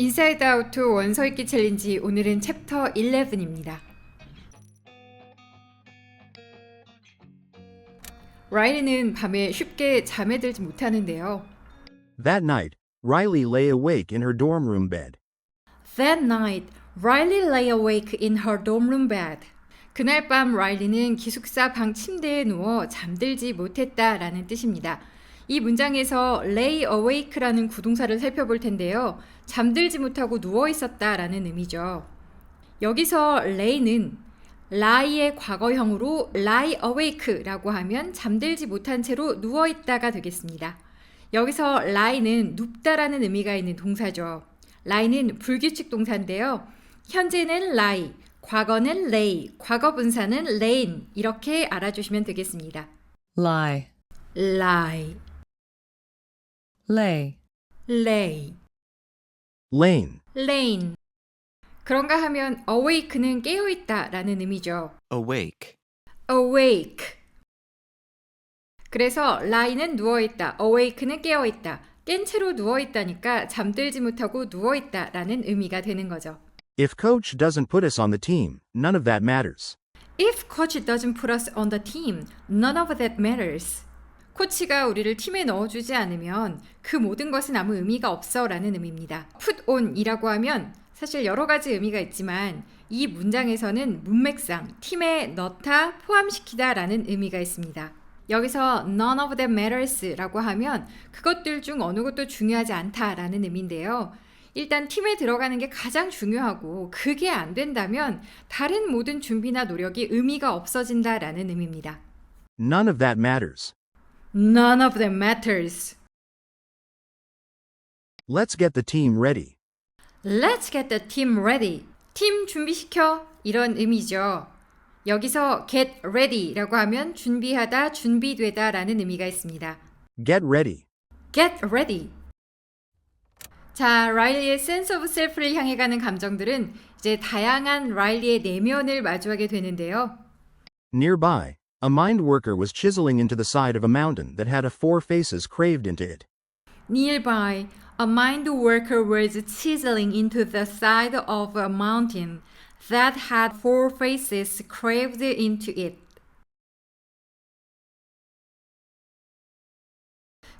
인사이드 아웃 원서 읽기 챌린지 오늘은 챕터 11입니다. 라일리는 밤에 쉽게 잠에 들지 못하는데요. That night, Riley lay awake in her dorm room bed. That night, Riley lay awake in her dorm room bed. 그날 밤 라일리는 기숙사 방 침대에 누워 잠들지 못했다라는 뜻입니다. 이 문장에서 lay awake라는 구동사를 살펴볼 텐데요. 잠들지 못하고 누워 있었다라는 의미죠. 여기서 lay는 lie의 과거형으로 lie awake라고 하면 잠들지 못한 채로 누워 있다가 되겠습니다. 여기서 lie는 눕다라는 의미가 있는 동사죠. lie는 불규칙 동사인데요. 현재는 lie, 과거는 lay, 과거 분사는 lain 이렇게 알아주시면 되겠습니다. lie, lie, lay, lay, Lane. lain. 그런가 하면 awake는 깨어 있다라는 의미죠. awake, awake. 그래서 lie는 누워 있다, awake는 깨어 있다. 깬 채로 누워 있다니까 잠들지 못하고 누워 있다라는 의미가 되는 거죠. If coach doesn't put us on the team, none of that matters. If coach doesn't put us on the team, none of that matters. 코치가 우리를 팀에 넣어주지 않으면 그 모든 것은 아무 의미가 없어 라는 의미입니다. put on이라고 하면 사실 여러 가지 의미가 있지만 이 문장에서는 문맥상 팀에 넣다, 포함시키다 라는 의미가 있습니다. 여기서 none of that matters 라고 하면 그것들 중 어느 것도 중요하지 않다 라는 의미인데요. 일단 팀에 들어가는 게 가장 중요하고 그게 안 된다면 다른 모든 준비나 노력이 의미가 없어진다라는 의미입니다. None of that matters. None of them matters. Let's get the team ready. Let's get the team ready. 팀 준비시켜 이런 의미죠. 여기서 get ready라고 하면 준비하다, 준비되다라는 의미가 있습니다. Get ready. Get ready. 자, 라일리의 sense of self를 향해 가는 감정들은 이제 다양한 라일리의 내면을 마주하게 되는데요. Nearby, a mind worker was chiseling into the side of a mountain that had a four faces craved into it. Nearby, a mind worker was chiseling into the side of a mountain that had four faces carved into it.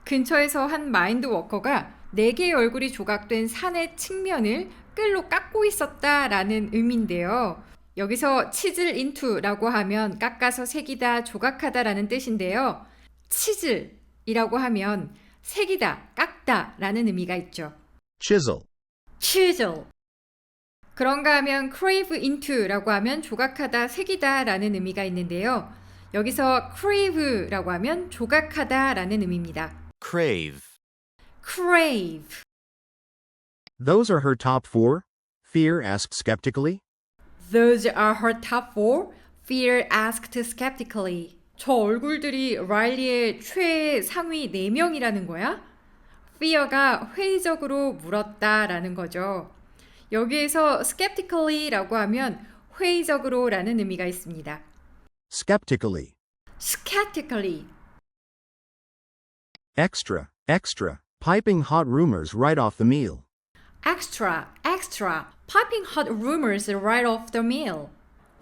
근처에서 한 마인드 워커가 네 개의 얼굴이 조각된 산의 측면을 끌로 깎고 있었다라는 의미인데요. 여기서 치즐 인투라고 하면 깎아서 새기다, 조각하다라는 뜻인데요. 치즐이라고 하면 새기다, 깎다라는 의미가 있죠. Chisel. chisel. 그런가 하면 crave into라고 하면 조각하다, 새기다라는 의미가 있는데요. 여기서 crave라고 하면 조각하다라는 의미입니다. crave, crave. Those are her top four? Fear asked skeptically. Those are her top four? Fear asked skeptically. 저 얼굴들이 라일리의 최상위 4명이라는 거야? Fear가 회의적으로 물었다라는 거죠. 여기에서 skeptically라고 하면 회의적으로라는 의미가 있습니다. Skeptically. skeptically. Extra, extra. Piping hot rumors right off the meal. extra, extra, piping hot rumors right off the mill.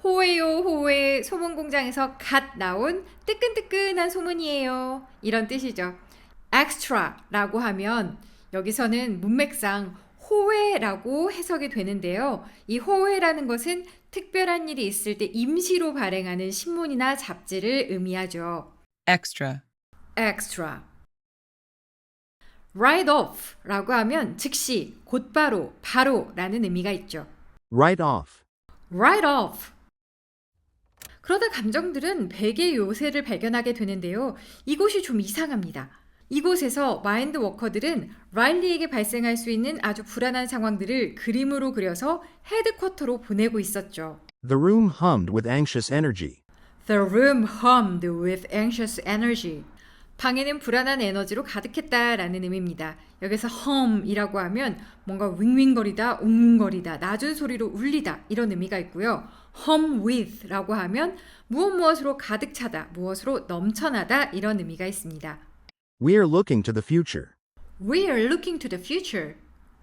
호해요, 호해. 소문 공장에서 갓 나온 뜨끈뜨끈한 소문이에요. 이런 뜻이죠. extra라고 하면 여기서는 문맥상 호해라고 해석이 되는데요. 이 호해라는 것은 특별한 일이 있을 때 임시로 발행하는 신문이나 잡지를 의미하죠. extra, extra. Right off라고 하면 즉시, 곧바로, 바로라는 의미가 있죠. Right off. right off. 그러다 감정들은 베개 요새를 발견하게 되는데요. 이곳이 좀 이상합니다. 이곳에서 마인드 워커들은 라일리에게 발생할 수 있는 아주 불안한 상황들을 그림으로 그려서 헤드쿼터로 보내고 있었죠. The room hummed with anxious energy. The room hummed with anxious energy. 방에는 불안한 에너지로 가득했다라는 의미입니다. 여기서 hum이라고 하면 뭔가 윙윙거리다, 웅웅거리다, 낮은 소리로 울리다 이런 의미가 있고요. hum with라고 하면 무엇 무엇으로 가득 차다, 무엇으로 넘쳐나다 이런 의미가 있습니다. We're looking to the future. We are looking to the future.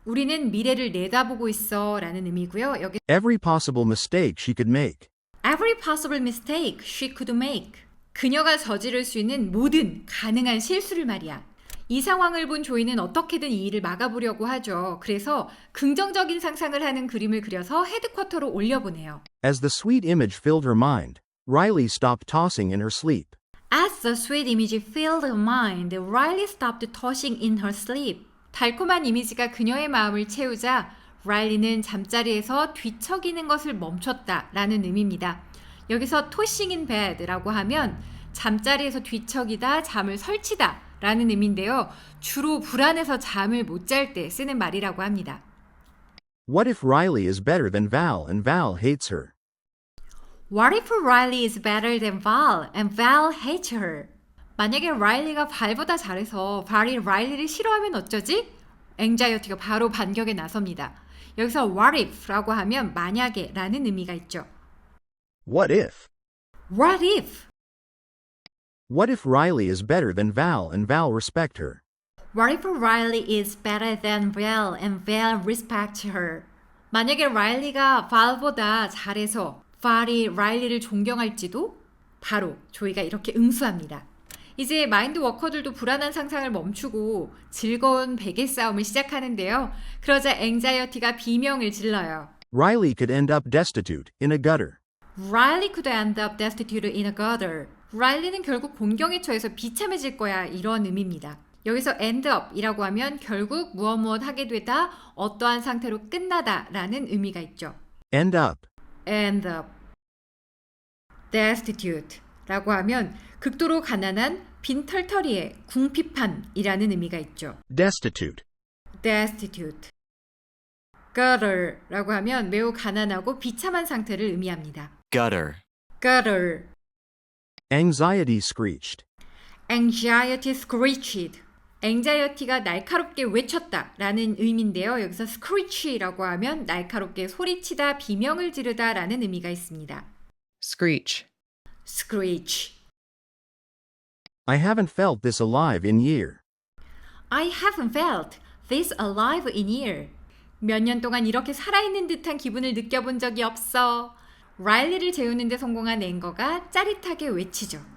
우리는 미래를 내다보고 있어 라는 의미고요. 여기 Every possible mistake she could make. every possible mistake she could make. 그녀가 저지를 수 있는 모든 가능한 실수를 말이야. 이 상황을 본 조이는 어떻게든 이 일을 막아보려고 하죠. 그래서 긍정적인 상상을 하는 그림을 그려서 헤드쿼터로 올려보내요. As the sweet image filled her mind, Riley stopped tossing in her sleep. As the sweet image filled her mind, Riley stopped tossing in her sleep. 달콤한 이미지가 그녀의 마음을 채우자 라일리는 잠자리에서 뒤척이는 것을 멈췄다라는 의미입니다. 여기서 tossing in bed라고 하면 잠자리에서 뒤척이다, 잠을 설치다 라는 의미인데요. 주로 불안해서 잠을 못 잘 때 쓰는 말이라고 합니다. What if Riley is better than Val and Val hates her? What if Riley is better than Val and Val hates her? 만약에 라일리가 발보다 잘해서 발이 라일리를 싫어하면 어쩌지? 앵자이어티가 바로 반격에 나섭니다. 여기서 what if라고 하면 만약에 라는 의미가 있죠. What if? What if? What if Riley is better than Val and Val respect her? What if Riley is better than Val and Val respect her? 만약에 라일리가 발보다 잘해서 발이 라일리를 존경할지도 바로 조이가 이렇게 응수합니다. 이제 마인드 워커들도 불안한 상상을 멈추고 즐거운 베개 싸움을 시작하는데요. 그러자 앵자이어티가 비명을 질러요. Riley could end up destitute in a gutter. Riley could end up destitute in a gutter. 라일리는 결국 곤경에 처해서 비참해질 거야 이런 의미입니다. 여기서 end up이라고 하면 결국 무엇 무엇 하게 되다 어떠한 상태로 끝나다라는 의미가 있죠. End up. end up destitute라고 하면 극도로 가난한 빈털터리의 궁핍함이라는 의미가 있죠. Destitute. destitute gutter라고 하면 매우 가난하고 비참한 상태를 의미합니다. Gutter, gutter Anxiety screeched. anxiety screeched anxiety가 날카롭게 외쳤다 라는 의미인데요. 여기서 screech라고 하면 날카롭게 소리치다, 비명을 지르다 라는 의미가 있습니다. screech, screech I haven't felt this alive in year. I haven't felt this alive in year. 몇 년 동안 이렇게 살아있는 듯한 기분을 느껴본 적이 없어. 라일리를 재우는데 성공한 앵거가 짜릿하게 외치죠.